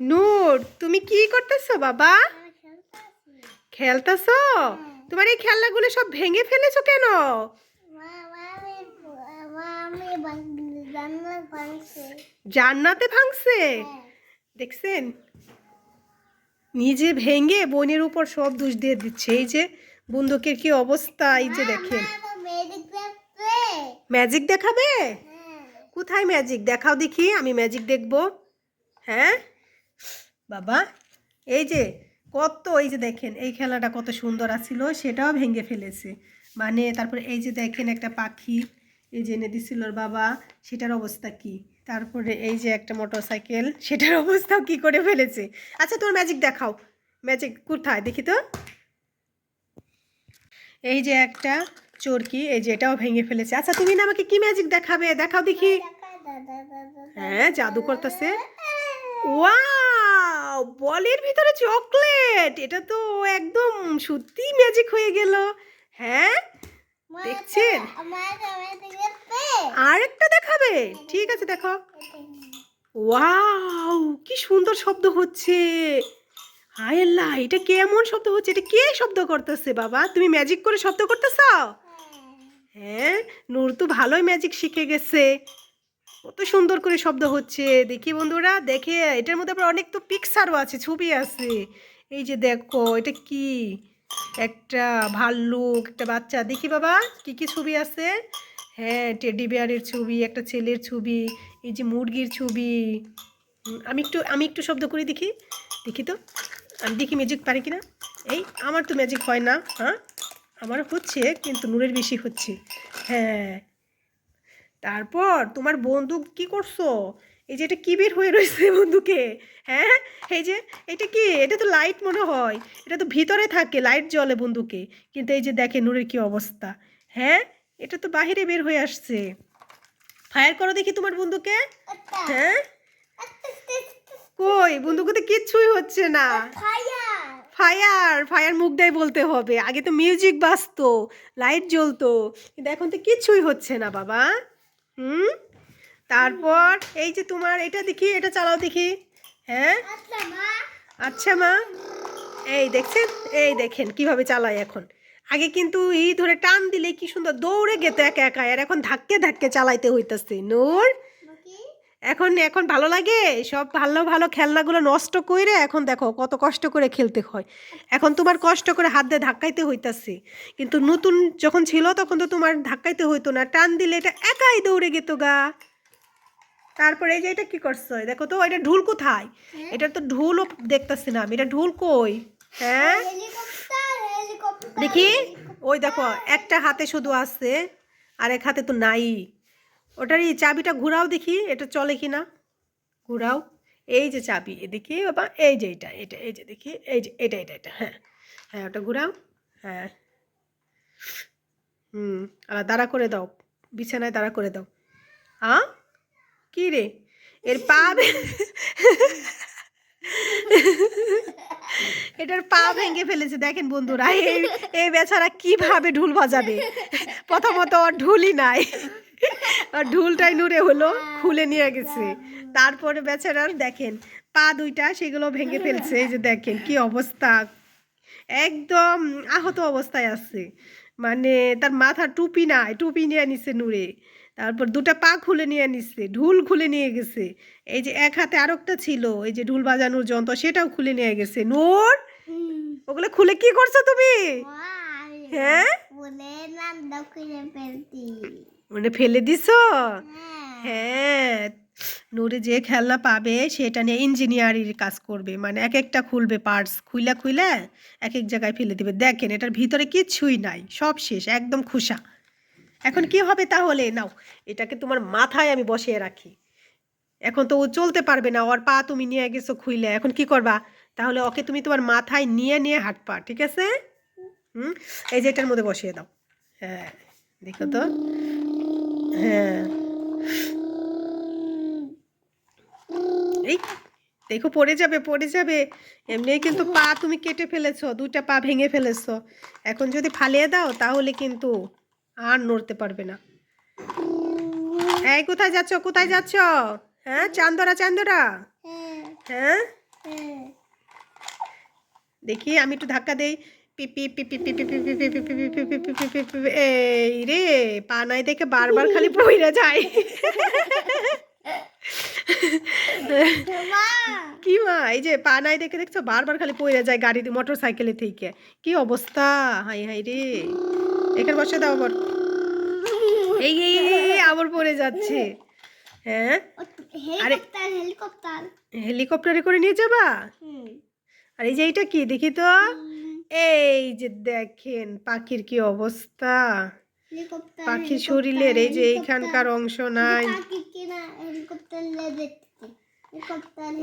নূর, তুমি কি করতেছো বাবা? খেলতেছো? তোমার এই খেলনাগুলো সব ভেঙে ফেলেছো কেন? জান্নাতে ভাঙছে? দেখছেন? নিজে ভেঙে বোনের উপর সব দোষ দিয়ে দিচ্ছে। এই যে বন্দুকের কি অবস্থা? এই যে দেখেন। ম্যাজিক দেখাবে? কোথায় ম্যাজিক? দেখাও দেখি, আমি ম্যাজিক দেখব। হ্যাঁ? বাবা, এই যে কত, এই যে দেখেন, এই খেলাটা কত সুন্দর আছিল, সেটাও ভেঙে ফেলেছে। মানে তারপরে এই যে দেখেন একটা পাখি, এই যে এনে দিছিল বাবা, সেটার অবস্থা কি? তারপরে এই যে একটা মোটর সাইকেল সেটার অবস্থাও কি করে ফেলেছে? আচ্ছা তোর ম্যাজিক দেখাও। ম্যাজিক কোথায়? দেখি তো। এই যে একটা চোরকি, এই যে এটাও ভেঙে ফেলেছে। আচ্ছা তুমি না আমাকে কি ম্যাজিক দেখাবে? দেখাও দেখি। হ্যাঁ জাদু করতেছে। ওয়াও বলের ভিতরে চকলেট এটা তো একদম সত্যি ম্যাজিক হয়ে গেল। হ্যাঁ? দেখছেন? আর একটা দেখাবে? ঠিক আছে দেখো ওয়াও কি সুন্দর শব্দ হচ্ছে। হায় আল্লাহ এটা কেমন শব্দ হচ্ছে? এটা কে শব্দ করতেছে বাবা? তুমি ম্যাজিক করে শব্দ করতেছ? হ্যাঁ। নূর তো ভালোই ম্যাজিক শিখে গেছে। কত সুন্দর করে শব্দ হচ্ছে। দেখি বন্ধুরা, দেখে, এটার মধ্যে আবার অনেক তো পিকচারও আছে, ছবি আছে। এই যে দেখো, এটা কি? একটা ভাল্লুক একটা বাচ্চা। দেখি বাবা, কি কি ছবি আছে? হ্যাঁ টেডি বিয়ারের ছবি, একটা ছেলের ছবি, এই যে মুরগির ছবি। আমি একটু আমি একটু শব্দ করি দেখি। দেখি তো, আমি দেখি ম্যাজিক পারি কিনা? এই, আমার তো ম্যাজিক হয় না হ্যাঁ? আমার হচ্ছে, কিন্তু নূরের বেশি হচ্ছে। হ্যাঁ তারপর তোমার বন্দুক কি করছ? এই যে এটা কি বের হয়ে রয়েছে বন্ধুকে হ্যাঁ? এই যে এটা কি? এটা তো লাইট মনে হয়। এটা তো ভিতরে থাকে লাইট জ্বলে বন্ধুকে কিন্তু এই যে দেখে নূরের কি অবস্থা। হ্যাঁ? এটা তো বাহিরে বের হয়ে আসছে। ফায়ার করো দেখি তোমার বন্ধুকে হ্যাঁ? কই? বন্ধুকে তো কিচ্ছুই হচ্ছে না। ফায়ার ফায়ার মুখ দেয় বলতে হবে। আগে তো মিউজিক বাজতো লাইট জ্বলতো। কিন্তু এখন তো কিচ্ছুই হচ্ছে না বাবা। হুম? তারপর এই যে তোমার এটা দেখি এটা চালাও দেখি। হ্যাঁ? আচ্ছা মা। এই দেখছেন? এই দেখেন কীভাবে চালায় এখন। আগে কিন্তু ই ধরে টান দিলে কি সুন্দর দৌড়ে গেতে একা একা আর এখন ধাক্কে ধাক্কে চালাইতে হইতাছে। নূর এখন এখন ভালো লাগে? সব ভালো ভালো খেলনাগুলো নষ্ট করে এখন দেখো কত কষ্ট করে খেলতে হয়। এখন তোমার কষ্ট করে হাত দিয়ে ধাক্কাইতে হইতাছে। কিন্তু নতুন যখন ছিল তখন তো তোমার ধাক্কাইতে হইতো না। টান দিলে এটা একাই দৌড়ে গেতো গা। তারপরে এই যে এটা কি করছ? দেখো তো এটা ঢুল কোথায়? এটা তো ঢুলও দেখতেছি না আমি। এটা ঢুল কই? হ্যাঁ? দেখি? ওই দেখো একটা হাতে শুধু আছে আর এক হাতে তো নাই। ওটার এই চাবিটা ঘুরাও দেখি, এটা চলে কি না ঘুরাও। এই যে চাবি, এদিকে বাবা, এই যে এটা এটা, এই যে দেখি, এই যে এটা এটা এটা হ্যাঁ। হ্যাঁ ওটা ঘুরাও হ্যাঁ। হুম আর দাঁড়া করে দাও, বিছানায় দাঁড়া করে দাও। হ্যাঁ কি রে? এর পা এটার পা ভেঙে ফেলেছে, দেখেন বন্ধুরা, এই এই বেচারা কীভাবে ঢুল বাজাবে? প্রথমত ওর ঢুলই নাই। আর ঢুলটাই নুরে হলো খুলে নিয়ে গেছে। তারপরে বেচারার দেখেন পা দুইটা সেগুলো ভেঙে ফেলছে এই যে দেখেন কি অবস্থা। একদম আহত অবস্থায় আছে। মানে তার মাথা টুপি নাই টুপি নিয়ে নিছে নূরে। তারপর দুটা পা খুলে নিয়ে নিচ্ছে ঢুল খুলে নিয়ে গেছে। এই যে এক হাতে আরেকটা ছিল এই যে ঢুল বাজানোর যন্ত্র সেটাও খুলে নিয়ে গেছে। নূর ওগুলো খুলে কি করছ তুমি? হ্যাঁ? মানে ফেলে দিছো? হ্যাঁ। হ্যাঁ নূরে যে খেলনা পাবে সেটা নিয়ে ইঞ্জিনিয়ারির কাজ করবে। মানে এক একটা খুলবে পার্টস খুইলা খুইলা এক এক জায়গায় ফেলে দিবে। দেখেন এটার ভিতরে কিছুই নাই সব শেষ একদম খুশা। এখন কি হবে তাহলে? নাও এটাকে তোমার মাথায় আমি বসিয়ে রাখি। এখন তো ও চলতে পারবে না ওর পা তুমি নিয়ে গেছো খুইলে এখন কি করবা? তাহলে ওকে তুমি তোমার মাথায় নিয়ে নিয়ে হাঁটপা ঠিক আছে? হুম এই যে এটার মধ্যে বসিয়ে দাও। হ্যাঁ। দেখো তো। হ্যাঁ। এই দেখো পড়ে যাবে পড়ে যাবে। এমনি কিন্তু পা তুমি কেটে ফেলেছো দুইটা পা ভেঙে ফেলেছো। এখন যদি ফালিয়ে দাও তাহলে কিন্তু আর নড়তে পারবে না। এই কোথায় যাচ্ছ কোথায় যাচ্ছ? হ্যাঁ চান্দরা চান্দরা? হ্যাঁ। হ্যাঁ? দেখি আমি একটু ধাক্কা দেই। পিপি পিপি পিপি এই রে পা নাই দেখে বারবার খালি পইরা যায় কি মা এই যে পা নাই দেখে দেখছ বারবার খালি পইরা যায় গাড়ি মোটর সাইকেলে থেকে কি অবস্থা হাই হাই রে এখানে বসে দাও আবার এই এই আবার পড়ে যাচ্ছে হ্যাঁ হেলিকপ্টার হেলিকপ্টার হেলিকপ্টারে করে নিয়ে যাবা আর এই যে এইটা কি দেখি তো এই যে দেখেন পাখির কি অবস্থা? পাখির শরীরের এই যে এইখানকার অংশ নাই।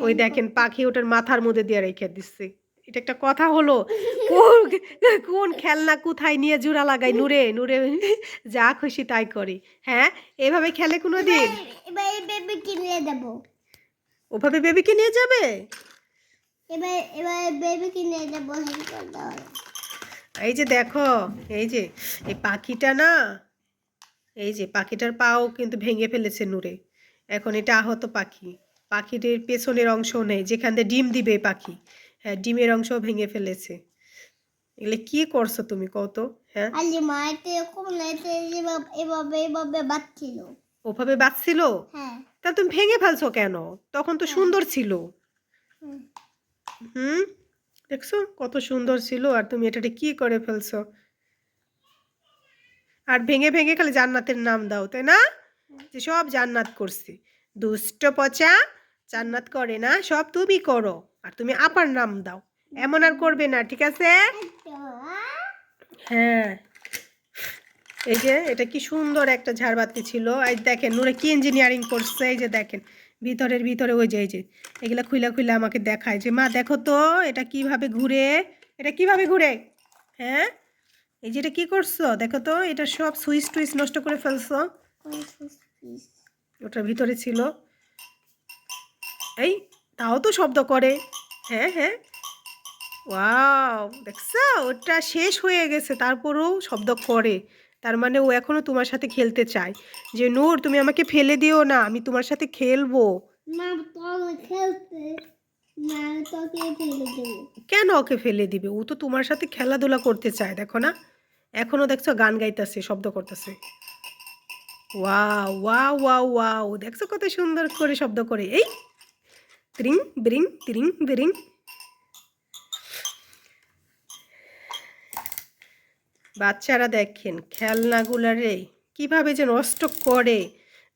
ওই দেখেন পাখি ওটার মাথার মধ্যে দিয়ে রেখে দিচ্ছে এটা একটা কথা হলো কোন কোন খেলনা কোথায় নিয়ে জোড়া লাগাই? নুরে নুরে যা খুশি তাই করে। হ্যাঁ এভাবে খেলে কোনো দিন? ওভাবে বেবিকে নিয়ে যাবে? এবার এবার বেবি কিনে দেবো হেলিকপ্টার এই যে দেখো এই যে এই পাখিটা না এই যে পাখিটার পাও কিন্তু ভেঙে ফেলেছে নূরে। এখন এটা আহত পাখি। পাখিটির পেছনের অংশ নেই যেখান দিয়ে ডিম দিবে পাখি। হ্যাঁ ডিমের অংশ ভেঙে ফেলেছে। এগুলো কি করছ তুমি কত? হ্যাঁ? আলি মায়েতে এরকম লাইতে এভাবে এভাবে এভাবে বাচ্ছিল ওভাবে বাঁচছিল হ্যাঁ। তা তুমি ভেঙে ফেলছো কেন? তখন তো সুন্দর ছিল। হুম। দেখছ? কত সুন্দর ছিল। আর তুমি এটাতে কি করে ফেলছো? আর ভেঙে ভেঙে খালি জান্নাতের নাম দাও, তাই না? যে সব জান্নাত করছি। দুষ্ট পচা জান্নাত করে না, সব তুমি করো। আর তুমি আপার নাম দাও। এমন আর করবে না, ঠিক আছে? হ্যাঁ। এই যে, এটা কি সুন্দর একটা ঝাড়বাতি ছিল। এই দেখেন, নুরে কি ইঞ্জিনিয়ারিং করছে, এই যে দেখেন। ভিতরের ভিতরে, ওই যে, এই যে, এগুলা খুইলা খুইলা আমাকে দেখায় যে, মা, দেখো তো, এটা কীভাবে ঘুরে, এটা কীভাবে ঘুরে? হ্যাঁ? এই যে, এটা কী করছ? দেখো তো, এটা সব সুইচ টুইচ নষ্ট করে ফেলছো। ওটার ভিতরে ছিল। এই, তাও তো শব্দ করে। হ্যাঁ হ্যাঁ। ওয়াও, দেখছ? ওটা শেষ হয়ে গেছে, তারপরেও শব্দ করে। তার মানে ও এখনও তোমার সাথে খেলতে চায়। যে নূর তুমি আমাকে ফেলে দিও না আমি তোমার সাথে খেলব। কেন ওকে ফেলে দিবে? ও তো তোমার সাথে খেলাধুলা করতে চায় দেখো না? এখনও দেখছ গান গাইতেছে শব্দ করতেছে। ওয়াও ওয়াও ওয়াও ওয়াও দেখছ কত সুন্দর করে শব্দ করে। এই ত্রিং ব্রিং ত্রিং ব্রিং বাচ্চারা দেখেন খেলনাগুলারে কীভাবে যে নষ্ট করে।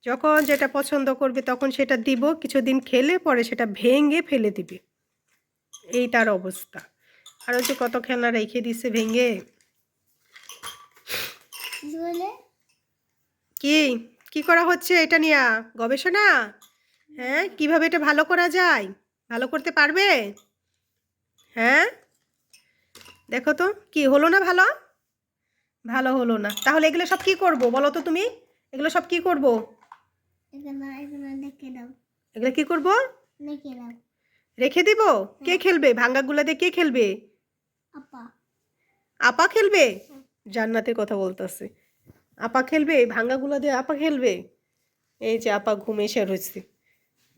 যখন যেটা পছন্দ করবে তখন সেটা দিব কিছুদিন খেলে পরে সেটা ভেঙে ফেলে দিবে। এই তার অবস্থা আরও যে কত খেলনা রেখে দিছে ভেঙে। কি? কি করা হচ্ছে এটা নিয়ে? গবেষণা? হ্যাঁ কীভাবে এটা ভালো করা যায়? ভালো করতে পারবে? হ্যাঁ? দেখো তো কি হলো না ভালো? ভালো হলো না। তাহলে এগুলো সব কি করব বলো তো তুমি? এগুলো সব কি করব? এগুলো কি করব? রেখে দিব? কে খেলবে? ভাঙ্গাগুলা দিয়ে কে খেলবে? আপা। আপা খেলবে? জান্নাতের কথা বলতেছে। আপা খেলবে? এই ভাঙ্গাগুলো দিয়ে আপা খেলবে? এই যে আপা ঘুমে এসে রয়েছে।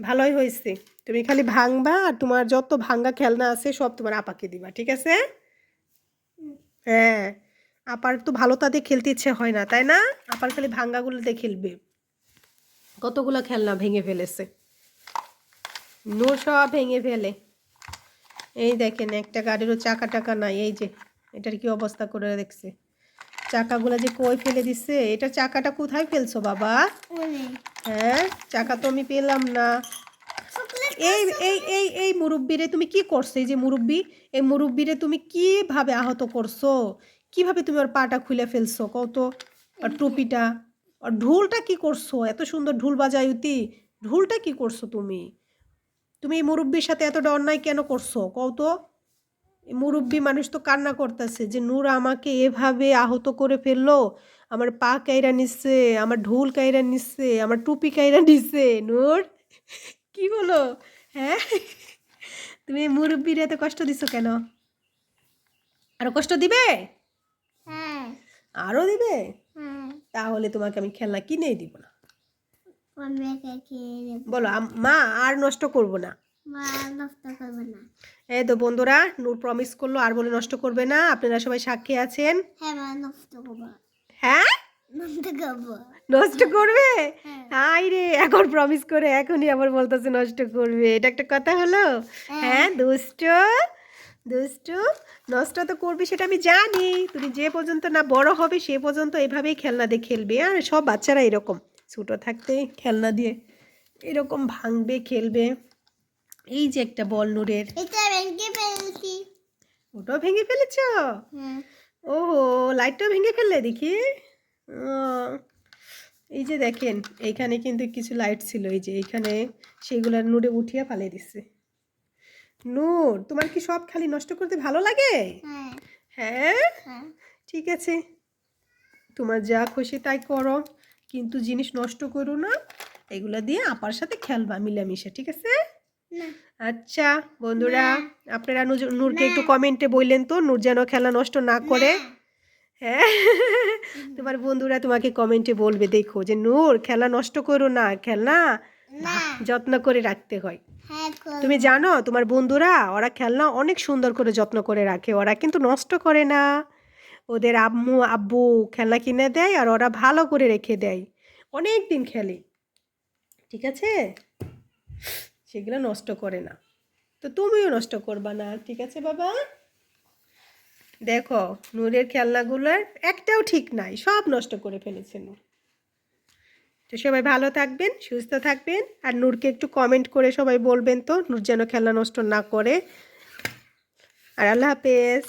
ভালোই হয়েছে। তুমি খালি ভাঙবা আর তোমার যত ভাঙ্গা খেলনা আছে সব তোমার আপাকে দিবা ঠিক আছে? হ্যাঁ। আপার তো ভালো তাদের খেলতে ইচ্ছে হয় না, তাই না? আপার খালি ভাঙ্গাগুলো দিয়ে খেলবে। কতগুলো খেলনা ভেঙে ফেলেছে? নূর সব ভেঙে ফেলে। এই দেখেন, একটা গাড়িরও চাকা টাকা নাই, এই যে, এটার কি অবস্থা করে দেখছে। চাকাগুলো যে কই ফেলে দিচ্ছে এটা চাকাটা কোথায় ফেলছো বাবা? হ্যাঁ চাকা তো আমি পেলাম না। এই এই এই এই মুরব্বিরে তুমি কি করছ? এই যে মুরব্বি, এই মুরব্বিরে তুমি কীভাবে আহত করছ? কীভাবে তুমি ওর পাটা খুলে ফেলছো? কত? আর টুপিটা? আর ঢোলটা কি করছ? এত সুন্দর ঢোল বাজায়ুতি ঢোলটা কি করছ তুমি? তুমি এই মুরব্বির সাথে এতটা অন্যায় কেন করছ? কত? এই মুরব্বি মানুষ তো কান্না করতেছে যে নূর আমাকে এভাবে আহত করে ফেলল। আমার পা কাইরা নিচ্ছে আমার ঢোল কাইরা নিচ্ছে আমার টুপি কাইরা নিচ্ছে নূর কি হলো? হ্যাঁ? তুমি মুরব্বির এত কষ্ট দিছো কেন? আরও কষ্ট দিবে? আরও দিবে? হ্যাঁ তাহলে তোমাকে আমি খেলনা কিনেই দিব না। বলো মা আর নষ্ট করব না। এই তো বন্ধুরা নূর প্রমিস করল আর বলে নষ্ট করবে না। আপনারা সবাই সাক্ষী আছেন? হ্যাঁ নষ্ট করব। হ্যাঁ? নষ্ট করব। করবে? হ্যাঁ। রে এখন প্রমিস করে এখনই আবার বলতেছে নষ্ট করবে। এটা একটা কথা হলো। হ্যাঁ দুষ্ট? দুষ্ট নষ্ট তো করবে সেটা আমি জানি। তুমি যে পর্যন্ত না বড় হবে সে পর্যন্ত এভাবেই খেলনা দিয়ে খেলবে। আর সব বাচ্চারা এরকম। ছোটো থাকতে খেলনা দিয়ে এরকম ভাঙবে খেলবে। এই যে একটা বল নূরের। এটা ভেঙে ফেলছি। ওটাও ভেঙে ফেলেছ? হ্যাঁ। ওহো লাইটটাও ভেঙে ফেললে দেখি? ও, এই যে দেখেন এইখানে কিন্তু কিছু লাইট ছিল। এই যে এইখানে সেগুলো নূরে উঠিয়ে পালিয়ে দিচ্ছে। নূর তোমার কি সব খালি নষ্ট করতে ভালো লাগে? হ্যাঁ। হ্যাঁ? হ্যাঁ। ঠিক আছে। তোমার যা খুশি তাই করো। কিন্তু জিনিস নষ্ট করো না। এগুলা দিয়ে আপার সাথে খেলবা মিলামিশা ঠিক আছে? আচ্ছা বন্ধুরা আপনারা নূরকে একটু কমেন্টে বললেন তো নূর যেন খেলা নষ্ট না করে। হ্যাঁ? তোমার বন্ধুরা তোমাকে কমেন্টে বলবে দেখো যে নূর খেলা নষ্ট করো না খেলনা যত্ন করে রাখতে হয়। তুমি জানো, তোমার বন্ধুরা, ওরা খেলনা অনেক সুন্দর করে যত্ন করে রাখে। ওরা কিন্তু নষ্ট করে না। ওদের আম্মু, আব্বু খেলনা কিনে দেয় আর ওরা ভালো করে রেখে দেয়। অনেক দিন খেলে। ঠিক আছে? সেগুলো নষ্ট করে না। তো তুমিও নষ্ট করবা না। ঠিক আছে, বাবা? দেখো, নূরের খেলনাগুলোর একটাও ঠিক নাই। সব নষ্ট করে ফেলেছে নূর। তো সবাই ভালো থাকবেন, সুস্থ থাকবেন। আর নূরকে একটু কমেন্ট করে সবাই বলবেন তো, নূর যেন খেলা নষ্ট না করে। আর আল্লাহ হাফেজ।